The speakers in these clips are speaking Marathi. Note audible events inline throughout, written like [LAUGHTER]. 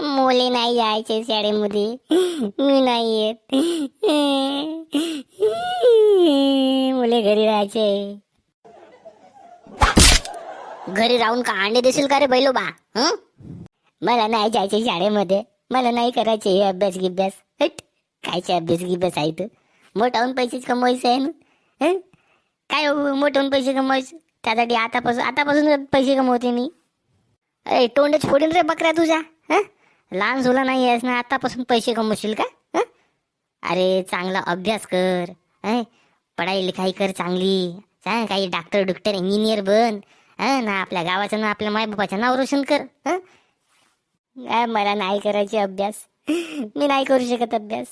मुले नाही जायचे शाळेमध्ये. मी नाही येत. मुले घरी राहायचे. घरी राहून का अंडे देशील का रे बैलोबा? हं? मला नाही जायचे शाळेमध्ये. मला नाही करायचे हे अभ्यास गिभ्यास. हट. कायचे अभ्यास गिभ्यास आहे तर मोठाहून पैसेच कमवायचे आहे ना? हं? काय हो, मोठाहून पैसे कमवायचे? त्यासाठी आतापासून आतापासून पैसे कमवते मी. अरे तोंडच फोडीन रे बकऱ्या तुझ्या हं? लहान झुला नाही आहेस ना आतापासून पैसे कमवशील का हं? अरे चांगला अभ्यास कर हं? पढाई लिखाई कर चांगली सांग काही डॉक्टर डॉक्टर इंजिनियर बन हं? ना आपल्या गावाचं ना आपल्या मायबापाचं नाव रोशन कर हं? काय मला नाही करायचे अभ्यास मी नाही करू शकत अभ्यास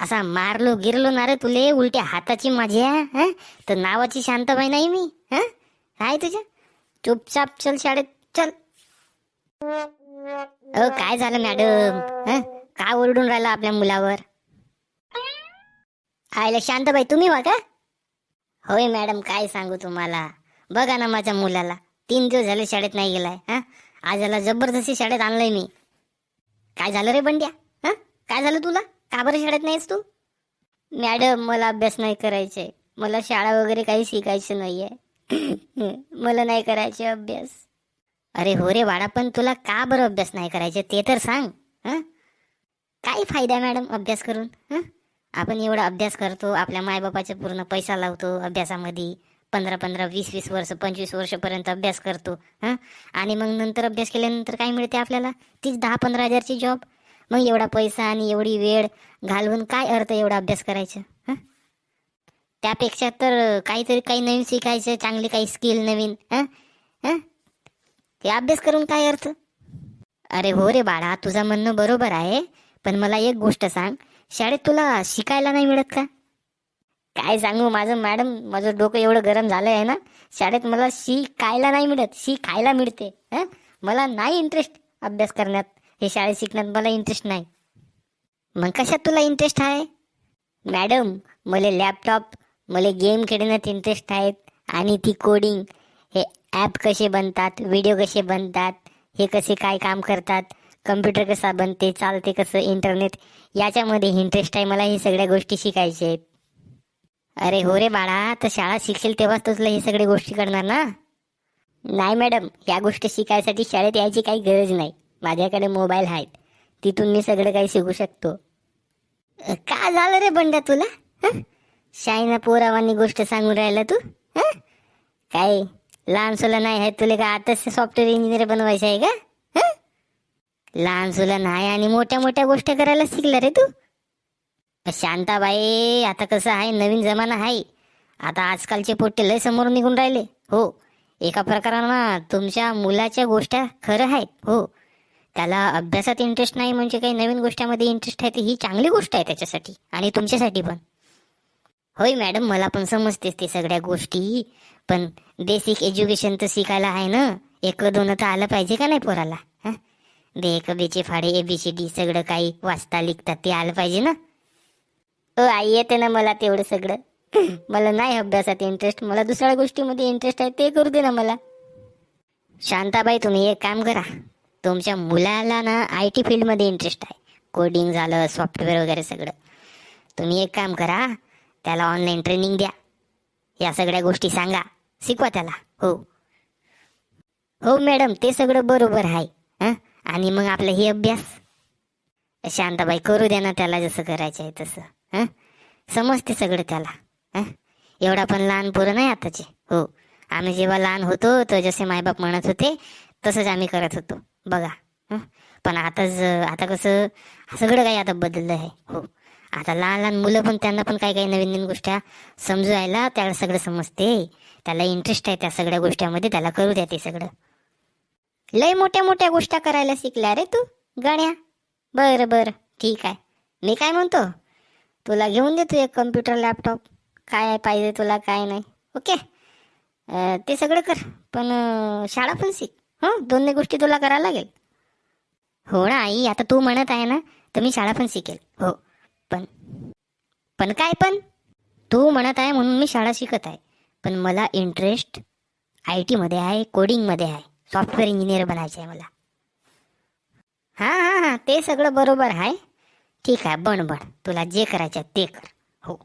असा मारलो गिरलो ना रे तुले उलट्या हाताची माझ्या हं? तर नावाची शांतबाई नाही मी हा काय तुझ्या चुपचाप चल शाळेत चल. अ काय झालं मॅडम? काय ओरडून राहिला आपल्या मुलावर? आयला शांतबाई तुम्ही वा का? होय मॅडम काय सांगू तुम्हाला? बघा ना माझ्या मुलाला. तीन दिवस झाले शाळेत नाही गेलाय हा? आज याला जबरदस्ती शाळेत आणलंय मी. काय झालं रे बंड्या? हा? काय झालं तुला? का बरं शाळेत नाहीस तू? मॅडम मला अभ्यास नाही करायचे मला शाळा वगैरे काही शिकायचं नाहीये. [COUGHS] मला नाही करायचे अभ्यास. अरे हो रे बाळा पण तुला का बरं अभ्यास नाही करायचे? ते तर सांग हां? काय फायदा मॅडम अभ्यास करून हं? आपण एवढा अभ्यास करतो आपल्या मायबापाचे पूर्ण पैसा लावतो अभ्यासामध्ये पंधरा पंधरा वीस वीस वर्ष पंचवीस वर्षपर्यंत अभ्यास करतो हां? आणि मग नंतर अभ्यास केल्यानंतर काय मिळते आपल्याला? तीच दहा पंधरा हजारची जॉब मग एवढा पैसा आणि एवढी वेळ घालवून काय अर्थ एवढा अभ्यास करायचं हं? त्यापेक्षा तर काहीतरी काही नवीन शिकायचं चांगली काही स्किल नवीन ते अभ्यास करून काय अर्थ? अरे हो रे बाळा तुझं म्हणणं बरोबर आहे पण मला एक गोष्ट सांग. शाळेत तुला शिकायला नाही मिळत का? काय सांगू माझं मॅडम माझं डोकं एवढं गरम झालं आहे ना शाळेत मला शिकायला नाही मिळत शिकायला मिळते हं? मला नाही इंटरेस्ट अभ्यास करण्यात हे शाळेत शिकण्यात मला इंटरेस्ट नाही. मग कशात तुला इंटरेस्ट आहे? मॅडम मला लॅपटॉप मला गेम खेळण्यात इंटरेस्ट आहेत आणि ती कोडिंग हे ॲप कसे बनतात व्हिडिओ कसे बनतात हे कसे काय काम करतात कम्प्युटर कसा बनते चालते कसं इंटरनेट याच्यामध्ये इंटरेस्ट आहे मला हे सगळ्या गोष्टी शिकायच्या आहेत. अरे हो रे बाळा तर शाळा शिकशील तेव्हाच तुझलं हे सगळ्या गोष्टी करणार ना? नाही मॅडम या गोष्टी शिकायसाठी शाळेत यायची काही गरज नाही. माझ्याकडे मोबाईल आहेत. तिथून मी सगळं काही शिकू शकतो. का झालं रे बंड्या तुला? शाईना पोरावानी गोष्ट सांगून राहिला तू? हं? काय? लहान सुला नाही आहे तुला का आताच सॉफ्टवेअर इंजिनियर बनवायचं आहे का? हं? लहान सुला नाही आणि मोठ्या मोठ्या गोष्टी करायला शिकला रे तू. शांताबाई आता कसं आहे? नवीन जमाना आहे. आता आजकालचे पोट्टे लय समोर निघून राहिले. हो एका प्रकारानं तुमच्या मुलाच्या गोष्टी खरं आहेत. हो त्याला अभ्यासात इंटरेस्ट नाही म्हणजे काही नवीन गोष्टीमध्ये इंटरेस्ट आहे ती ही चांगली गोष्ट आहे त्याच्यासाठी आणि तुमच्यासाठी पण. होय मॅडम मला पण समजतेच ते सगळ्या गोष्टी. पण बेसिक एज्युकेशन तर शिकायला आहे ना? एक दोन तर आलं पाहिजे का नाही पोराला? हं? दे एक बेचे फाडे ए बी सी डी सगळं काही वाचता लिखता ते आलं पाहिजे ना? अ आई येते ना मला तेवढं सगळं. [CLEARS THROAT] मला नाही अभ्यासात इंटरेस्ट मला दुसऱ्या गोष्टीमध्ये इंटरेस्ट आहे ते करू दे ना मला. शांताबाई तुम्ही एक काम करा. तुमच्या मुलाला ना आय टी फील्डमध्ये इंटरेस्ट आहे. कोडिंग झालं सॉफ्टवेअर वगैरे सगळं. तुम्ही एक काम करा. त्याला ऑनलाईन ट्रेनिंग द्या. या सगळ्या गोष्टी सांगा. शिकवा त्याला. हो. हो मॅडम ते सगळं बरोबर आहे. आणि मग आपलं हे अभ्यास? शांताबाई करू द्या ना त्याला जसं करायचं आहे तसं. समजते सगळं त्याला. एवढा पण लहान पोरं नाही आताचे. हो. आम्ही जेव्हा लहान होतो तर जसे मायबाप म्हणत होते तसंच आम्ही करत होतो. बघा. पण आताच आता कसं सगळं काही आता बदललं आहे. हो. आता लहान लहान मुलं पण त्यांना पण काही काही नवीन नवीन गोष्टी यायला त्याला सगळं समजते. त्याला इंटरेस्ट आहे त्या सगळ्या गोष्टीमध्ये त्याला करू द्या ते सगळं. लय मोठ्या मोठ्या गोष्टी करायला शिकल्या रे तू गण्या. बरं बरं ठीक आहे. मी काय म्हणतो? तुला घेऊन देतो एक कम्प्युटर लॅपटॉप काय पाहिजे तुला काय नाही. ओके ते सगळं कर. पण शाळा पण शिक. हं? दोन्ही गोष्टी तुला करायला लागेल. हो ना आई आता तू म्हणत आहे ना तर मी शाळा पण शिकेल. हो. पण पण काय पण? तू म्हणत आहे म्हणून मी शाळा शिकत आहे. पण मला इंटरेस्ट आय टीमध्ये आहे कोडिंगमध्ये आहे. सॉफ्टवेअर इंजिनियर बनायचं आहे मला. हां हां हां ते सगळं बरोबर आहे. ठीक आहे बण बण तुला जे करायचं ते कर. हो.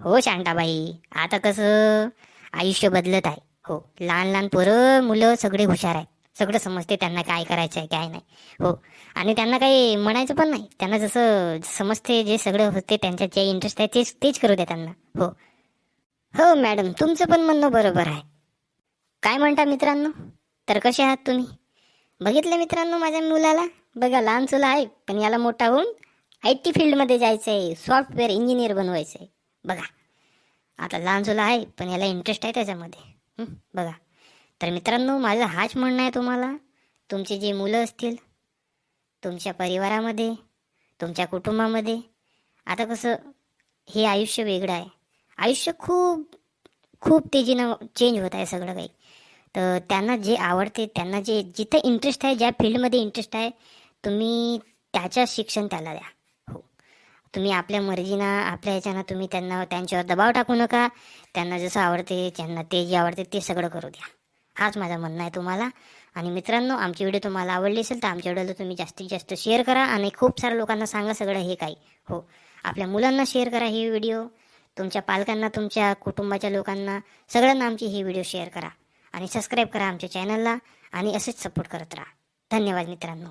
हो शांताबाई. आता कसं? आयुष्य बदलत आहे. हो. लहान लहान पोरं मुलं सगळे हुशार आहेत. सगळं समजते त्यांना काय करायचं आहे काय नाही. हो. आणि त्यांना काही म्हणायचं पण नाही. त्यांना जसं समजते जे सगळं होते त्यांच्यात जे इंटरेस्ट आहे तेच तेच करू द्या त्यांना. हो. हो मॅडम तुमचं पण म्हणणं बरोबर आहे. काय म्हणता मित्रांनो? तर कसे आहात तुम्ही? बघितलं मित्रांनो माझ्या मुलाला? बघा लहान चुला आहे पण याला मोठा होऊन आय टी फील्डमध्ये जायचं आहे सॉफ्टवेअर इंजिनियर बनवायचं आहे बघा. आता लहान चुला आहे पण याला इंटरेस्ट आहे त्याच्यामध्ये. बघा. तर मित्रांनो माझं हाच म्हणणं आहे तुम्हाला. तुमची जी मुलं असतील तुमच्या परिवारामध्ये तुमच्या कुटुंबामध्ये आता कसं हे आयुष्य वेगळं आहे. आयुष्य खूप खूप तेजीनं चेंज होत आहे सगळं काही. तर त्यांना जे आवडते त्यांना जे जिथं इंटरेस्ट आहे ज्या फील्डमध्ये इंटरेस्ट आहे तुम्ही त्याच्या शिक्षण त्याला द्या. हो. तुम्ही आपल्या मर्जीनं आपल्या ह्याच्यानं तुम्ही त्यांना त्यांच्यावर दबाव टाकू नका. त्यांना जसं आवडते त्यांना ते जे आवडते ते सगळं करू द्या. हाच माझा म्हणणं आहे तुम्हाला. आणि मित्रांनो आमची व्हिडिओ तुम्हाला आवडली असेल तर आमच्या व्हिडिओला तुम्ही जास्तीत जास्त शेअर करा आणि खूप साऱ्या लोकांना सांगा सगळं हे काही हो. आपल्या मुलांना शेअर करा ही व्हिडिओ तुमच्या पालकांना तुमच्या कुटुंबाच्या लोकांना सगळ्यांना आमची ही व्हिडिओ शेअर करा. आणि सबस्क्राईब करा आमच्या चॅनलला आणि असेच सपोर्ट करत राहा. धन्यवाद मित्रांनो.